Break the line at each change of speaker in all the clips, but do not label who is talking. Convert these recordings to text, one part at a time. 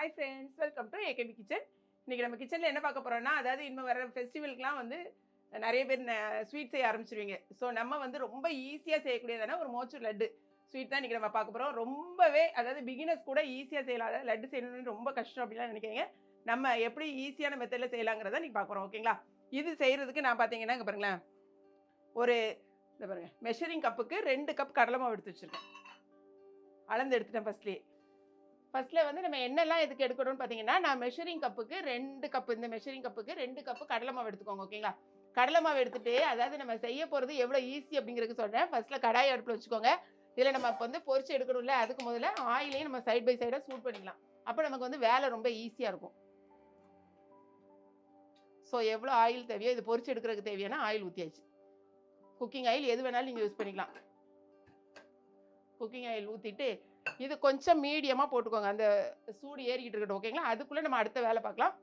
Hi friends welcome to A K P kitchen இன்றைக்கி நம்ம கிச்சனில் என்ன பார்க்க போகிறோம்னா அதாவது இன்னும் வர ஃபெஸ்டிவலுக்குலாம் வந்து நிறைய பேர் ஸ்வீட் செய்ய ஆரம்பிச்சிருவீங்க. ஸோ நம்ம வந்து ரொம்ப ஈஸியாக செய்யக்கூடியதான ஒரு மோச்சூர் லட்டு ஸ்வீட் தான் இன்றைக்கி நம்ம பார்க்க போகிறோம் ரொம்பவே அதாவது பிகினர்ஸ் கூட ஈஸியாக செய்யலாம் அதாவது லட்டு செய்யணும்னு ரொம்ப கஷ்டம் அப்படிலாம் நினைக்கிறீங்க நம்ம எப்படி ஈஸியான மெத்தடில் செய்யலாங்கிறத இன்றைக்கி பார்க்க போகிறோம் ஓகேங்களா இது செய்கிறதுக்கு நான் பார்த்தீங்கன்னா இங்கே பாருங்களேன். ஒரு இந்த பாருங்கள் மெஷரிங் கப்புக்கு ரெண்டு கப் கடலை மாவு எடுத்து வச்சுருக்கேன். அளந்து எடுத்துட்டேன் ஃபஸ்ட்லேயே ஃபர்ஸ்ட்ல வந்து நம்ம என்னெல்லாம் எதுக்கு எடுக்கணும்னு பார்த்தீங்கன்னா நான் மெஷரிங் கப்புக்கு ரெண்டு கப்பு இந்த மெஷரிங் கப்புக்கு ரெண்டு கப்பு கடலை மாவு எடுத்துக்கோங்க ஓகேங்களா கடலை மாவு எடுத்துகிட்டு அதாவது நம்ம செய்ய போகிறது எவ்வளோ ஈஸி அப்படிங்கிறதுக்கு சொல்கிறேன் ஃபர்ஸ்ட்ல கடாய் அடுப்பில் வச்சுக்கோங்க. இதில் நம்ம இப்போ வந்து பொறிச்சு எடுக்கணும்ல அதுக்கு முதல்ல ஆயிலையும் நம்ம சைட் பை சைடாக சூட் பண்ணிக்கலாம். அப்போ நமக்கு வந்து வேலை ரொம்ப ஈஸியாக இருக்கும். ஸோ எவ்வளோ ஆயில் தேவையோ இது பொறிச்சு எடுக்கிறதுக்கு தேவையான ஆயில் ஊற்றியாச்சு குக்கிங் ஆயில் எது வேணாலும் நீங்கள் யூஸ் பண்ணிக்கலாம். குக்கிங் ஆயில் ஊற்றிட்டு இது கொஞ்சம் மீடியமாக போட்டுக்கோங்க. அந்த சூடு ஏறிக்கிட்டு இருக்கட்டும் ஓகேங்களா அதுக்குள்ளே நம்ம அடுத்த வேலை பார்க்கலாம்.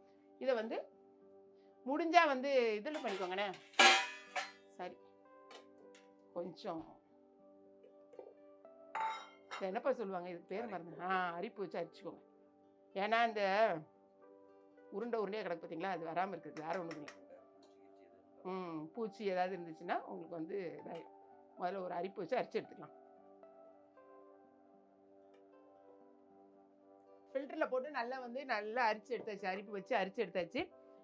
இதை வந்து முடிஞ்சால் வந்து இதில் பண்ணிக்கோங்கண்ணே. சரி. கொஞ்சம். என்னப்பா சொல்லுவாங்க? இதுக்கு பேர் மறந்து ஆ அரிப்பு வச்சு அரிச்சுக்கோங்க. ஏன்னா இந்த உருண்டை உருண்டையாக கிடக்கு பார்த்தீங்களா அது வராமல் இருக்குது. வேறு ஒன்று பண்ணி ம் பூச்சி ஏதாவது இருந்துச்சுன்னா உங்களுக்கு வந்து இதாயிடும் முதல்ல ஒரு அரிப்பு வச்சு அரிச்சு எடுத்துக்கலாம். ஃபில்டரில் போட்டு நல்லா வந்து நல்லா அரிச்சு எடுத்தாச்சு. அரிப்பு வச்சு அரிச்சு எடுத்தாச்சு.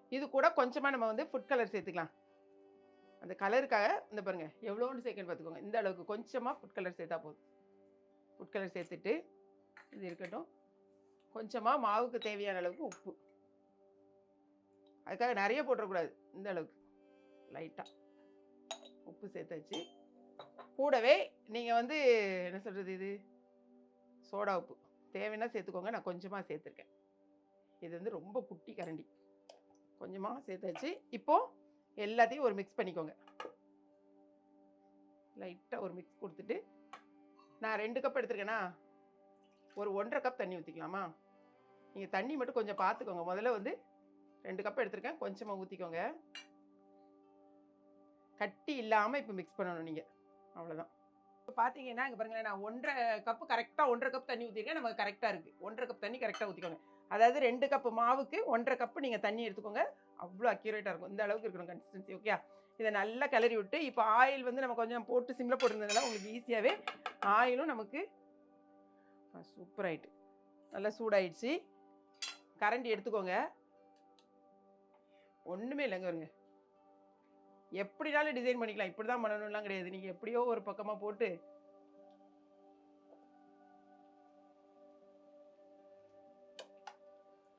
இது கூட கொஞ்சமாக நம்ம வந்து ஃபுட் கலர் சேர்த்துக்கலாம். அந்த கலருக்காக இந்த பாருங்கள் எவ்வளோன்னு சேர்க்கணும் பார்த்துக்கோங்க. இந்த அளவுக்கு கொஞ்சமாக ஃபுட் கலர் சேர்த்தா போதும். ஃபுட் கலர் சேர்த்துட்டு இது இருக்கட்டும். கொஞ்சமாக மாவுக்கு தேவையான அளவுக்கு உப்பு. அதுக்காக நிறைய போட்டுறக்கூடாது. இந்த அளவுக்கு. லைட்டாக உப்பு சேர்த்தாச்சு. கூடவே நீங்கள் வந்து என்ன சொல்கிறது இது? சோடா உப்பு. தேவைன்னா சேர்த்துக்கோங்க. நான் கொஞ்சமாக சேர்த்துருக்கேன். இது வந்து ரொம்ப குட்டி கரண்டி. கொஞ்சமாக சேர்த்தாச்சு. இப்போது எல்லாத்தையும் ஒரு மிக்ஸ் பண்ணிக்கோங்க. லைட்டாக ஒரு மிக்ஸ் கொடுத்துட்டு நான் ரெண்டு கப் எடுத்துருக்கேனா? ஒரு ஒன்றரை கப் தண்ணி ஊற்றிக்கலாமா நீங்கள் தண்ணி மட்டும் கொஞ்சம் பார்த்துக்கோங்க முதல்ல வந்து ரெண்டு கப் எடுத்திருக்கேன். கொஞ்சமாக ஊற்றிக்கோங்க கட்டி இல்லாமல் இப்போ மிக்ஸ் பண்ணணும் நீங்கள் அவ்வளோதான் இப்போ பார்த்தீங்கன்னா இங்கே பாருங்களேன் நான் ஒன்றரை கப்பு கரெக்டாக ஒன்றரை கப் தண்ணி ஊற்றிருக்கேன் நமக்கு கரெக்டாக இருக்குது ஒன்றரை கப் தண்ணி கரெக்டாக ஊற்றிக்கோங்க அதாவது ரெண்டு கப்பு மாவுக்கு ஒன்றரை கப்பு நீங்கள் தண்ணி எடுத்துக்கோங்க. அவ்வளோ அக்யூரேட்டாக இருக்கும். இந்த அளவுக்கு இருக்கணும் கன்சிஸ்டன்சி ஓகே இதை நல்லா கிளறி விட்டு இப்போ ஆயில் வந்து நம்ம கொஞ்சம் போட்டு சிம்மில் போட்டிருந்ததுனால உங்களுக்கு ஈஸியாகவே ஆயிலும் நமக்கு சூப்பர் ஆயிட்டு. நல்லா சூடாயிடுச்சு. கரண்டி எடுத்துக்கோங்க. ஒன்றுமே இல்லைங்க வருங்க எப்படினாலும் டிசைன் பண்ணிக்கலாம். இப்படி தான் பண்ணணும்லாம் கிடையாது. நீங்கள் எப்படியோ ஒரு பக்கமாக போட்டு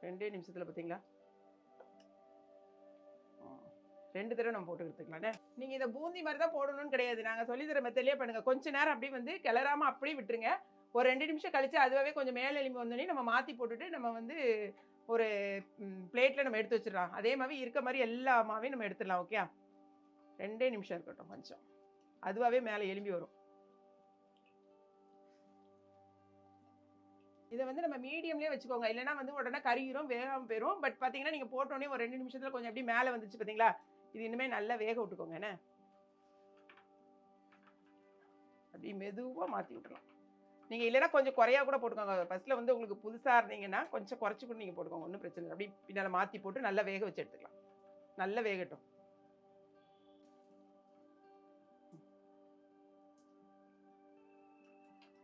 ரெண்டே நிமிஷத்தில் பார்த்தீங்களா ரெண்டு தடவை நம்ம போட்டு எடுத்துக்கலாம்ண்ணே நீங்கள் இதை பூந்தி மாதிரி தான் போடணும்னு கிடையாது. நாங்கள் சொல்லி தர மெத்தட்லேயே பண்ணுங்கள் கொஞ்ச நேரம் அப்படியே வந்து கிளறாமல் அப்படியே விட்டுருங்க. ஒரு ரெண்டு நிமிஷம் கழிச்சு அதுவாகவே கொஞ்சம் மேலே எலும்பி வந்தோடனே நம்ம மாற்றி போட்டுட்டு நம்ம வந்து ஒரு பிளேட்டில் நம்ம எடுத்து வச்சிடலாம். அதே மாதிரி இருக்க மாதிரி எல்லா மாவையும் நம்ம எடுத்துடலாம் ஓகே ரெண்டே நிமிஷம் இருக்கட்டும் கொஞ்சம். அதுவாகவே மேலே எலும்பி வரும். இதை வந்து நம்ம மீடியம்லேயே வச்சுக்கோங்க. இல்லைன்னா வந்து உடனே கருகிரும் வேகம் போயிடும் பட் பார்த்தீங்கன்னா நீங்கள் போட்டோன்னே ஒரு ரெண்டு நிமிஷத்தில் கொஞ்சம் அப்படியே மேலே வந்துச்சு பார்த்தீங்களா இது இனிமேல் நல்லா வேக விட்டுக்கோங்க. என்ன? அப்படி மெதுவாக மாற்றி விட்டுறலாம். நீங்கள் இல்லைன்னா கொஞ்சம் குறையா கூட போட்டுக்கோங்க. ஃபஸ்ட்டில் வந்து உங்களுக்கு புதுசாக இருந்தீங்கன்னா கொஞ்சம் குறைச்சி கூட நீங்கள் போட்டுக்கோங்க. ஒன்றும் பிரச்சனை இல்லை. அப்படி பின்னால் மாற்றி போட்டு நல்லா வேக வச்சு எடுத்துக்கலாம். நல்லா வேகட்டும்.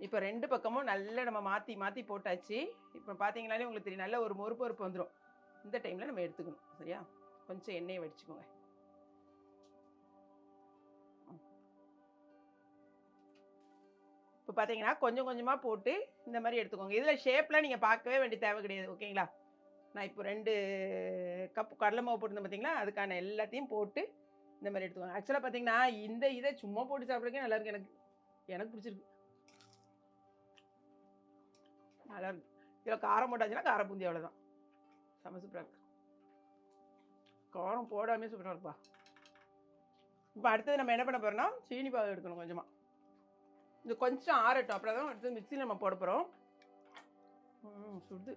இப்போ ரெண்டு பக்கமும் நல்லா நம்ம மாற்றி மாற்றி போட்டாச்சு. இப்போ பார்த்தீங்கனாலே உங்களுக்கு தெரியும் நல்ல ஒரு மொறு பொறுப்பு வந்துடும் இந்த டைமில் நம்ம எடுத்துக்கணும் சரியா? கொஞ்சம் எண்ணெயை வடிச்சுக்கோங்க. இப்போ பார்த்தீங்கன்னா கொஞ்சம் கொஞ்சமாக போட்டு இந்த மாதிரி எடுத்துக்கோங்க. இதில் ஷேப்லாம் நீங்கள் பார்க்கவே வேண்டிய தேவை கிடையாது ஓகேங்களா? நான் இப்போ ரெண்டு கப் கடலை மாவு போட்டிருந்தேன் பார்த்தீங்களா அதுக்கான எல்லாத்தையும் போட்டு இந்த மாதிரி எடுத்துக்கோங்க. ஆக்சுவலாக பார்த்தீங்கன்னா இந்த இதை சும்மா போட்டு சாப்பிட்றதுக்கே நல்லாயிருக்கு எனக்கு. எனக்கு பிடிச்சிருக்கு. நல்லா இருக்கு. இதில் காரம் போட்டாச்சுன்னா காரம் பூந்தி அவ்வளோதான் செம சூப்பராக இருக்கு. காரம் போடாமே சூப்பராக இருக்குப்பா. இப்போ அடுத்தது நம்ம என்ன பண்ண போகிறோம்னா சீனி பாகு எடுக்கணும் கொஞ்சமாக இது கொஞ்சம் ஆறட்டும். அப்புறம் தான் அடுத்து மிக்சியில் நம்ம போட போகிறோம் சுடுது.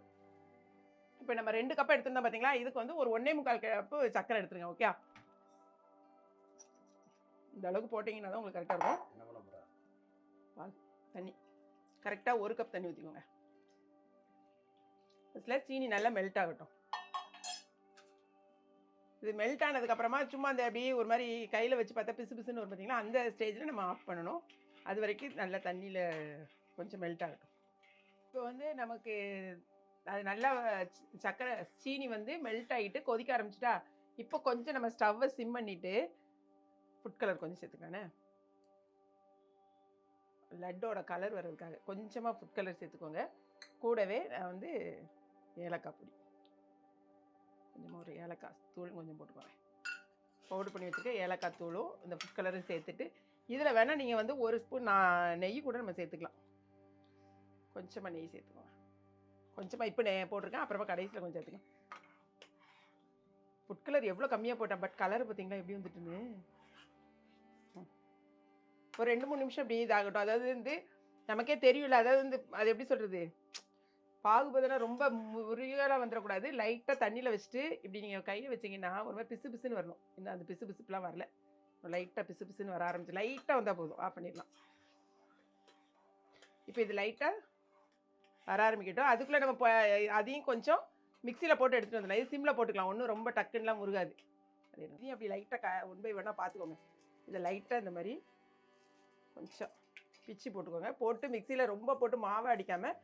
இப்போ நம்ம ரெண்டு கப் எடுத்திருந்தோம் பார்த்தீங்களா இதுக்கு வந்து ஒரு ஒன்றே முக்கால் கப்பு சக்கரை எடுத்துருங்க ஓகே இந்த அளவுக்கு போட்டிங்கன்னா தான் உங்களுக்கு கரெக்டாக இருக்கும். தண்ணி. கரெக்டாக ஒரு கப் தண்ணி ஊற்றிக்கோங்க இதில் சீனி நல்லா மெல்ட் ஆகட்டும். இது மெல்ட் ஆனதுக்கப்புறமா சும்மா அந்த அப்படியே ஒரு மாதிரி கையில் வச்சு பார்த்தா பிசு பிசுன்னு வரும் பார்த்தீங்கன்னா அந்த ஸ்டேஜில் நம்ம ஆஃப் பண்ணணும். அது வரைக்கும் நல்லா தண்ணியில் கொஞ்சம் மெல்ட் ஆகட்டும். இப்போ வந்து நமக்கு அது நல்லா சக்கரை சீனி வந்து மெல்ட் ஆகிட்டு கொதிக்க ஆரம்பிச்சிட்டா இப்போ கொஞ்சம் நம்ம ஸ்டவ்வை சிம் பண்ணிவிட்டு ஃபுட் கலர் கொஞ்சம் சேர்த்துக்கானே லட்டோட கலர் வர்றதுக்காக கொஞ்சமாக ஃபுட் கலர் சேர்த்துக்கோங்க. கூடவே நான் வந்து ஏலக்காய் பொடி. கொஞ்சமாக ஒரு ஏலக்காய் தூள் கொஞ்சம் போட்டுக்கோங்க பவுடர் பண்ணி வச்சுருக்க ஏலக்காய் தூளும் இந்த ஃபுட் கலரும் சேர்த்துட்டு இதில் வேணால் நீங்கள் வந்து ஒரு ஸ்பூன் நான் நெய் கூட நம்ம சேர்த்துக்கலாம். கொஞ்சமாக நெய் சேர்த்துக்குவேன் கொஞ்சமாக இப்போ நெய் போட்டிருக்கேன் அப்புறமா கடைசியில் கொஞ்சம் சேர்த்துக்கலாம். ஃபுட் கலர் எவ்வளோ கம்மியாக போட்டேன் பட் கலர் பார்த்தீங்களா எப்படி வந்துட்டுன்னு? ஒரு ரெண்டு மூணு நிமிஷம் அப்படி இதாகட்டும். அதாவது வந்து நமக்கே தெரியல அதாவது வந்து அது எப்படி சொல்கிறது பாகுபதனா ரொம்ப முருகலாக வந்துடக்கூடாது லைட்டாக தண்ணியில் வச்சுட்டு இப்படி நீங்கள் கையில் வச்சீங்கன்னா ஒரு மாதிரி பிசு பிசுன்னு வரணும். இன்னும் அந்த பிசு பிசுப்புலாம் வரல. லைட்டாக பிசு பிசுன்னு வர ஆரம்பிச்சு லைட்டாக வந்தால் போதும். ஆஃப் பண்ணிடலாம். இப்போ இது லைட்டாக வர ஆரம்பிக்கட்டும். அதுக்குள்ளே நம்ம அதையும் கொஞ்சம் மிக்சியில் போட்டு எடுத்துகிட்டு வந்துடலாம். இது சிம்மில் போட்டுக்கலாம். ஒன்றும் ரொம்ப டக்குன்னுலாம் முருகாது. அது இதையும் அப்படி லைட்டாக க ஒன் பை ஒன்னாக பார்த்துக்கோங்க இதை லைட்டாக இந்த மாதிரி கொஞ்சம் பிச்சு போட்டுக்கோங்க. போட்டு மிக்சியில் ரொம்ப போட்டு மாவை அடிக்காமல்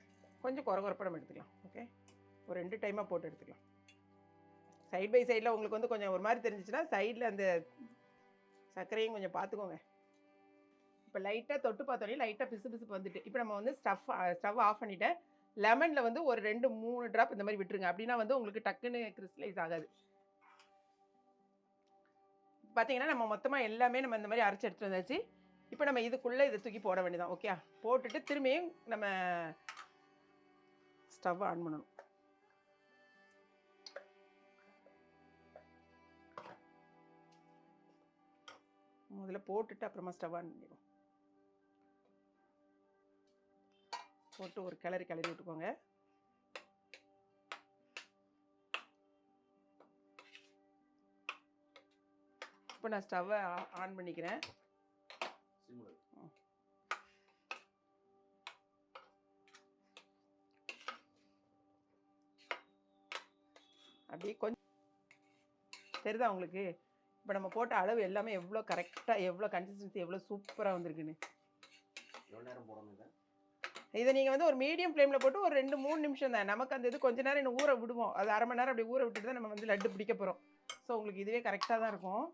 கொஞ்சம் குறை குறைப்பா நம்ம எடுத்துக்கலாம் ஓகே ஒரு ரெண்டு டைமாக போட்டு எடுத்துக்கலாம். சைட் பை சைடில் உங்களுக்கு வந்து கொஞ்சம் ஒரு மாதிரி தெரிஞ்சிச்சுன்னா சைடில் அந்த சர்க்கரையும் கொஞ்சம் பார்த்துக்கோங்க இப்போ லைட்டாக தொட்டு பார்த்தோன்னே லைட்டாக பிசு பிசுப்பு வந்துட்டு இப்போ நம்ம வந்து ஸ்டவ் ஸ்டவ் ஆஃப் பண்ணிவிட்டேன் லெமனில் வந்து ஒரு ரெண்டு மூணு ட்ராப் இந்த மாதிரி விட்டுருங்க. அப்படின்னா வந்து உங்களுக்கு டக்குன்னு கிறிஸ்டலைஸ் ஆகாது. பார்த்தீங்கன்னா நம்ம மொத்தமாக எல்லாமே நம்ம இந்த மாதிரி அரைச்சி எடுத்துகிட்டு வந்தாச்சு. இப்போ நம்ம இதுக்குள்ளே இதை தூக்கி போட வேண்டியதான் ஓகே போட்டுட்டு திரும்பியும் நம்ம ஸ்டவ் ஆன் பண்ணணும். முதல்ல போட்டுட்டு அப்புறமா ஸ்டவ் ஆன் பண்ணிடுவோம். போட்டு ஒரு கிளறி கிளறி விட்டுக்கோங்க. இப்போ நான் ஸ்டவ்வை ஆன் பண்ணிக்கிறேன். அப்படியே கொஞ்சம் தெரியுதா உங்களுக்கு? இப்போ நம்ம போட்ட அளவு எல்லாமே எவ்வளோ கரெக்டாக எவ்வளோ கன்சிஸ்டன்சி எவ்வளோ சூப்பராக வந்திருக்குன்னு.
இதை?
நீங்கள் வந்து ஒரு மீடியம் ஃப்ளேமில் போட்டு ஒரு ரெண்டு மூணு நிமிஷம் தான். நமக்கு அந்த இது கொஞ்ச நேரம் இன்னும் ஊற விடுவோம். அது அரை மணி நேரம் அப்படி ஊற விட்டுட்டு தான் நம்ம வந்து லட்டு பிடிக்க போகிறோம் ஸோ உங்களுக்கு இதுவே கரெக்டாக தான் இருக்கும்.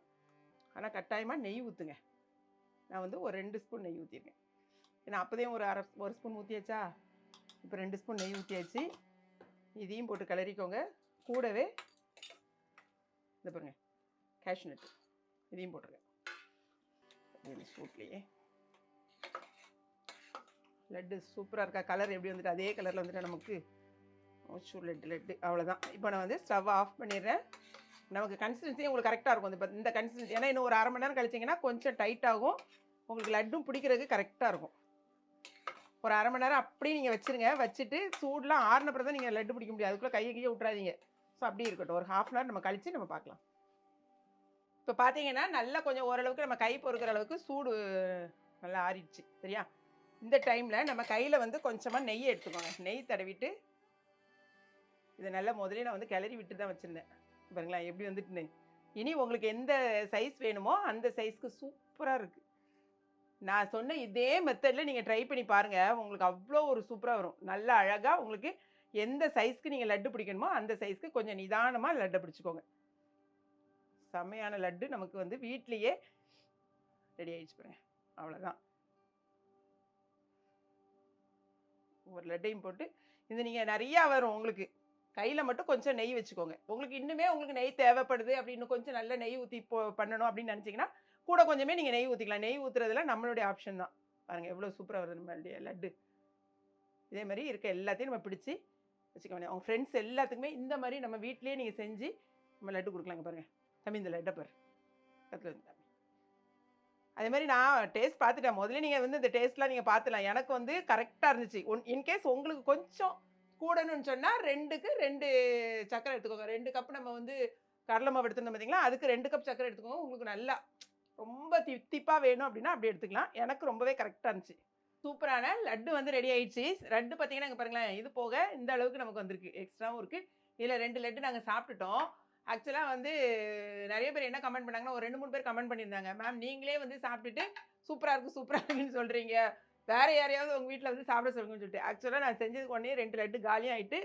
ஆனால் கட்டாயமாக நெய் ஊற்றுங்க நான் வந்து ஒரு ரெண்டு ஸ்பூன் நெய் ஊற்றிருக்கேன் ஏன்னா அப்போதையும் ஒரு அரை ஒரு ஸ்பூன் ஊற்றியாச்சா இப்போ ரெண்டு ஸ்பூன் நெய் ஊற்றியாச்சு இதையும் போட்டு கிளறிக்கோங்க. கூடவே இந்த பாருங்க கேஷ் நட்டு இதையும் போட்டுருங்க அப்படியே சூட்லேயே. லட்டு சூப்பராக இருக்கா? கலர் எப்படி வந்துட்டு அதே கலரில் வந்துட்டு நமக்கு? மோச்சூர் லட்டு லட்டு அவ்வளோதான் இப்போ நான் வந்து ஸ்டவ் ஆஃப் பண்ணிடுறேன். நமக்கு கன்சிஸ்டன்சி உங்களுக்கு கரெக்டாக இருக்கும். இந்த இந்த கன்சிஸ்டன்சி ஏன்னா இன்னும் ஒரு அரை மணி நேரம் கழிச்சிங்கன்னா கொஞ்சம் டைட் ஆகும். உங்களுக்கு லட்டும் பிடிக்கிறதுக்கு கரெக்டாக இருக்கும். ஒரு அரை மணி நேரம் அப்படியே நீங்கள் வச்சுருங்க. வச்சுட்டு சூடெலாம் ஆறுனப்புறம் தான் நீங்கள் லட்டு பிடிக்க முடியாது அதுக்குள்ளே கையை கையை விட்றாதீங்க ஸோ அப்படியே இருக்கட்டும். ஒரு ஹாஃப் அன் ஹவர் நம்ம கழித்து நம்ம பார்க்கலாம். இப்போ பார்த்தீங்கன்னா நல்லா கொஞ்சம் ஓரளவுக்கு நம்ம கை பொறுக்கிற அளவுக்கு சூடு நல்லா ஆறிடுச்சு. சரியா? இந்த டைமில் நம்ம கையில் வந்து கொஞ்சமாக நெய் எடுத்துக்கோங்க. நெய் தடவிட்டு இதை நல்லா முதல்ல நான் வந்து கிளறி விட்டு தான் வச்சுருந்தேன். பாருங்களா எப்படி வந்துட்டுன்னு. இனி உங்களுக்கு எந்த சைஸ் வேணுமோ அந்த சைஸ்க்கு சூப்பராக இருக்குது நான் சொன்ன இதே மெத்தடில் நீங்கள் ட்ரை பண்ணி பாருங்கள் உங்களுக்கு அவ்வளோ ஒரு சூப்பராக வரும். நல்ல அழகாக உங்களுக்கு எந்த சைஸ்க்கு நீங்கள் லட்டு பிடிக்கணுமோ அந்த சைஸ்க்கு கொஞ்சம் நிதானமாக லட்டை பிடிச்சிக்கோங்க. செம்மையான லட்டு நமக்கு வந்து வீட்லேயே ரெடி ஆகிடுச்சு பாருங்க. அவ்வளோதான் ஒரு லட்டையும் போட்டு இது நீங்கள் நிறையா வரும் உங்களுக்கு. கையில் மட்டும் கொஞ்சம் நெய் வச்சுக்கோங்க. உங்களுக்கு இன்னுமே உங்களுக்கு நெய் தேவைப்படுது அப்படின்னு கொஞ்சம் நல்ல நெய் ஊற்றி போ பண்ணணும் அப்படின்னு நினச்சிங்கன்னா கூட கொஞ்சமே நீங்கள் நெய் ஊற்றிக்கலாம் நெய் ஊற்றுறதுல நம்மளுடைய ஆப்ஷன் தான். பாருங்கள் எவ்வளோ சூப்பராக வருது நம்மளுடைய லட்டு. இதே மாதிரி இருக்க எல்லாத்தையும் நம்ம பிடிச்சி வச்சுக்கோங்களேன். அவங்க ஃப்ரெண்ட்ஸ் எல்லாத்துக்குமே இந்த மாதிரி நம்ம வீட்லேயே நீங்கள் செஞ்சு நம்ம லட்டு கொடுக்கலாங்க பாருங்கள் தம்பி இந்த லட்டை பாரு. பக்கத்தில் வந்து தம்பி. அதே மாதிரி நான் டேஸ்ட் பார்த்துட்டேன். முதல்ல நீங்கள் வந்து இந்த டேஸ்ட்லாம் நீங்கள் பார்த்துலாம். எனக்கு வந்து கரெக்டாக இருந்துச்சு. ஒன் இன்கேஸ் உங்களுக்கு கொஞ்சம் கூடணும்னு சொன்னால் ரெண்டுக்கு ரெண்டு சக்கரை எடுத்துக்கோங்க. ரெண்டு கப் நம்ம வந்து கடலை மாவு எடுத்துருந்தோம் பார்த்தீங்களா அதுக்கு ரெண்டு கப் சக்கரை எடுத்துக்கோங்க. உங்களுக்கு நல்லா ரொம்ப தித்திப்பாக வேணும் அப்படின்னா அப்படி எடுத்துக்கலாம். எனக்கு ரொம்பவே கரெக்டாக இருந்துச்சு. சூப்பரான லட்டு வந்து ரெடி ஆயிடுச்சு. லட்டு பார்த்தீங்கன்னா இங்கே பாருங்களேன் இது போக இந்த அளவுக்கு நமக்கு வந்திருக்கு. எக்ஸ்ட்ராவும் இருக்குது இதில் ரெண்டு லட்டு நாங்கள் சாப்பிட்டுட்டோம். ஆக்சுவலாக வந்து நிறைய பேர் என்ன கமெண்ட் பண்ணாங்கன்னா ஒரு ரெண்டு மூணு பேர் கமெண்ட் பண்ணியிருந்தாங்க. மேம் நீங்களே வந்து சாப்பிட்டுட்டு சூப்பராக இருக்குது சூப்பராக இருக்குன்னு சொல்கிறீங்க வேறு யாரையாவது உங்கள் வீட்டில் வந்து சாப்பிட சொல்லுங்கன்னு சொல்லிட்டு. ஆக்சுவலாக நான் செஞ்சது உடனே ரெண்டு லட்டு காலியாகிட்டு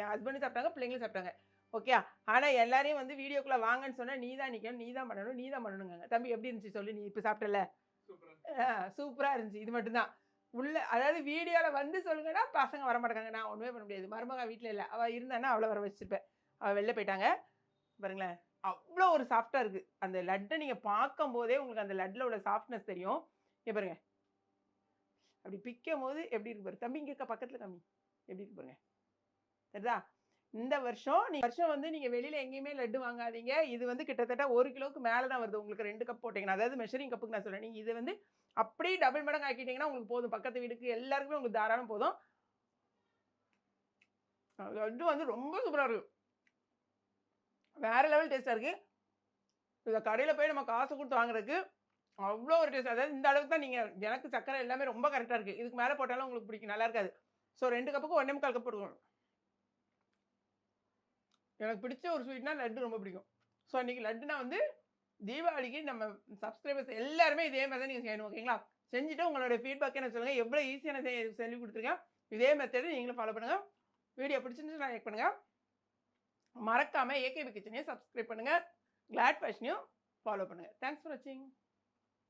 என் ஹஸ்பண்டும் சாப்பிட்டாங்க பிள்ளைங்களும் சாப்பிட்டாங்க. ஓகே ஆனால் எல்லாரையும் வந்து வீடியோக்குள்ளே வாங்கன்னு சொன்னால் நீ தான் நிற்கணும் நீ தான் பண்ணணும் நீ தான் பண்ணணுங்க தம்பி எப்படி இருந்துச்சு? சொல்லி நீ இப்போ சாப்பிட்டல? சூப்பராக இருந்துச்சு. இது மட்டும்தான். உள்ள அதாவது வீடியோவில் வந்து சொல்லுங்கன்னா பசங்க வர மாட்டாங்க நான் ஒன்றுமே பண்ண முடியாது. மருமக வீட்டில் இல்லை. அவள் இருந்தான்னா அவ்வளோ வர வச்சிருப்பேன். அவள் வெளில போயிட்டாங்க. பாருங்களேன். அவ்வளோ ஒரு சாஃப்டாக இருக்குது அந்த லட்டை நீங்கள் பார்க்கும் போதே உங்களுக்கு அந்த லட்டில் உள்ள சாஃப்ட்னஸ் தெரியும். இங்க பாருங்க. அப்படி பிக்கும் போது எப்படி இருக்கு பாரு. தம்பி இங்கே பக்கத்தில் கம்மி எப்படி இருக்கு பாருங்க. சரிதா இந்த வருஷம் நீ வருஷம் வந்து நீங்கள் வெளியில் எங்கேயுமே லட்டு வாங்காதீங்க. இது வந்து கிட்டத்தட்ட ஒரு கிலோவுக்கு மேலே தான் வருது. உங்களுக்கு ரெண்டு கப் போட்டிங்கன்னா அதாவது மெஷரிங் கப்புக்கு நான் சொல்கிறேன் நீங்கள் இது வந்து அப்படியே டபுள் மடங்கு ஆக்கிட்டீங்கன்னா உங்களுக்கு போதும். பக்கத்து வீட்டுக்கு எல்லாருக்குமே உங்களுக்கு தாராளம் போதும். லட்டு வந்து ரொம்ப சூப்பராக இருக்கு. வேறு லெவல் டேஸ்ட்டாக இருக்குது இதை கடையில் போய் நம்ம காசு கொடுத்து வாங்குறதுக்கு அவ்வளோ ஒரு டேஸ்ட் அதாவது இந்த அளவுக்கு தான் நீங்கள் எனக்கு சக்கரை எல்லாமே ரொம்ப கரெக்டாக இருக்குது இதுக்கு மேலே போட்டாலும் உங்களுக்கு பிடிக்கும். நல்லா இருக்காது. ஸோ ரெண்டு கப்புக்கு ஒன்றே முக்கால் கப் போட்டுக்கணும் எனக்கு பிடிச்ச ஒரு ஸ்வீட்னா லட்டு ரொம்ப பிடிக்கும். ஸோ அன்றைக்கி லட்டுனா வந்து தீபாவளிக்கு நம்ம சப்ஸ்கிரைபர்ஸ் எல்லாருமே இதே மாதிரி தான் நீங்கள் செய்யணும் ஓகேங்களா செஞ்சுட்டு உங்களோட ஃபீட்பேக் என்ன சொல்லுங்கள் எவ்வளோ ஈஸியான சொல்லி கொடுத்துருக்கேன். இதே மெத்தடு நீங்களும் ஃபாலோ பண்ணுங்கள் வீடியோ பிடிச்சிருந்து லைக் பண்ணுங்கள் மறக்காமல் ஏகேபி கிச்சனையும் சப்ஸ்கிரைப் பண்ணுங்கள் கிளாட் ஃபேஷனையும் ஃபாலோ பண்ணுங்கள் தேங்க்ஸ் ஃபார் வாட்சிங்